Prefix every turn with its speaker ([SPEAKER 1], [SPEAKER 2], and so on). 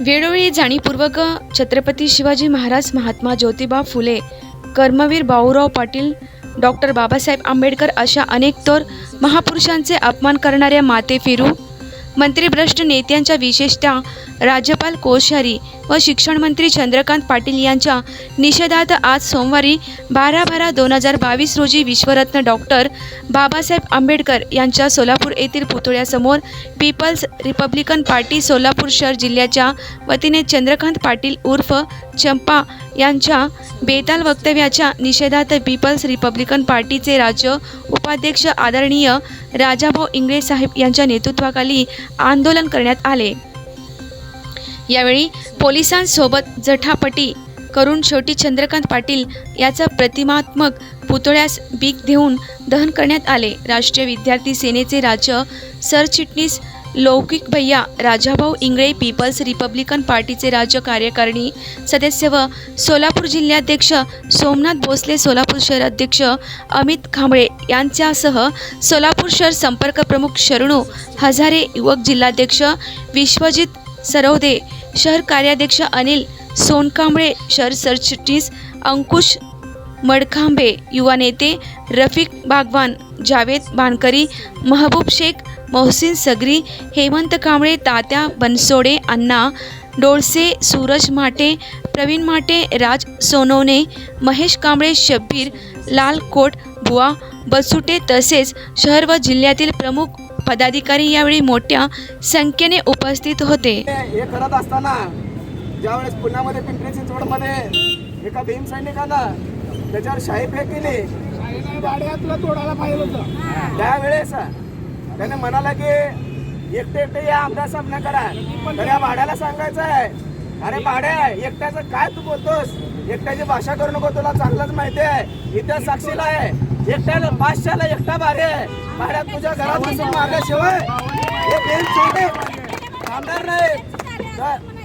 [SPEAKER 1] वेळोवेळी जाणीवपूर्वक छत्रपती शिवाजी महाराज महात्मा ज्योतिबा फुले कर्मवीर भाऊराव पाटील डॉक्टर बाबासाहेब आंबेडकर अशा अनेक तोर महापुरुषांचे अपमान करणाऱ्या माते फिरू मंत्रीभ्रष्ट नेत्यांच्या विशेषतः राज्यपाल कोश्यारी व शिक्षण मंत्री चंद्रकांत पाटील यांच्या निषेधात आज सोमवारी बारा बारा दोन हजार बावीस रोजी विश्वरत्न डॉक्टर बाबासाहेब आंबेडकर यांच्या सोलापूर येथील पुतळ्यासमोर पीपल्स रिपब्लिकन पार्टी सोलापूर शहर जिल्ह्याच्या वतीने चंद्रकांत पाटील उर्फ चंपा यांच्या बेताल वक्तव्याच्या निषेधात पीपल्स रिपब्लिकन पार्टीचे राज्य उपाध्यक्ष आदरणीय राजाभाऊ इंगळे साहेब यांच्या नेतृत्वाखाली आंदोलन करण्यात आले. यावेळी पोलिसांसोबत जठापटी करून शेवटी चंद्रकांत पाटील याचा प्रतिमात्मक पुतळ्यास बीक देऊन दहन करण्यात आले. राष्ट्रीय विद्यार्थी सेनेचे राज्य सरचिटणीस लौकिक भैया राजाभाऊ इंगळे पीपल्स रिपब्लिकन पार्टीचे राज्य कार्यकारिणी सदस्य व सोलापूर जिल्हाध्यक्ष सोमनाथ भोसले सोलापूर शहर अध्यक्ष अमित खांबळे यांच्यासह सोलापूर शहर संपर्क प्रमुख शरणू हजारे युवक जिल्हाध्यक्ष विश्वजित सरवदे शहर कार्याध्यक्ष अनिल सोनकांबळे शहर सरचिटणीस अंकुश मडखांबे युवा नेते रफिक बागवान जावेद भानकरी महबूब शेख मोहसिन सगरी हेमंत कांबळे तात्या बनसोडे अण्णा डोळसे सूरज माटे प्रवीण माटे राज सोनवणे महेश कांबळे शब्बीर लाल कोट बुवा बसुटे तसेच शहर व जिल्ह्यातील प्रमुख पदाधिकारी यावेळी मोठ्या संख्येने उपस्थित होते.
[SPEAKER 2] हे करत असताना ज्यावेळेस पुण्यामध्ये पिंपरी चिंचवडमध्ये एका भीम सैनिकानं त्याच्यावर शाही फेक केली
[SPEAKER 3] गाड्यातलं तोडायला पाहिजे होतं.
[SPEAKER 2] त्यावेळेस त्याने म्हणाला की एकटे एकटे या आमदार सामना करा. तर या भाड्याला सांगायचं आहे अरे भाड्या एकट्याचं काय तू बोलतोस? एकट्याची भाषा करू नको तुला चांगलंच माहिती आहे. इतिहास साक्षीला आहे. एकट्याला पाचशेला एकटा भाडे आहे. भाड्यात तुझ्या घरात बसून मारल्याशिवाय हे. सैनिक आमदार नाही.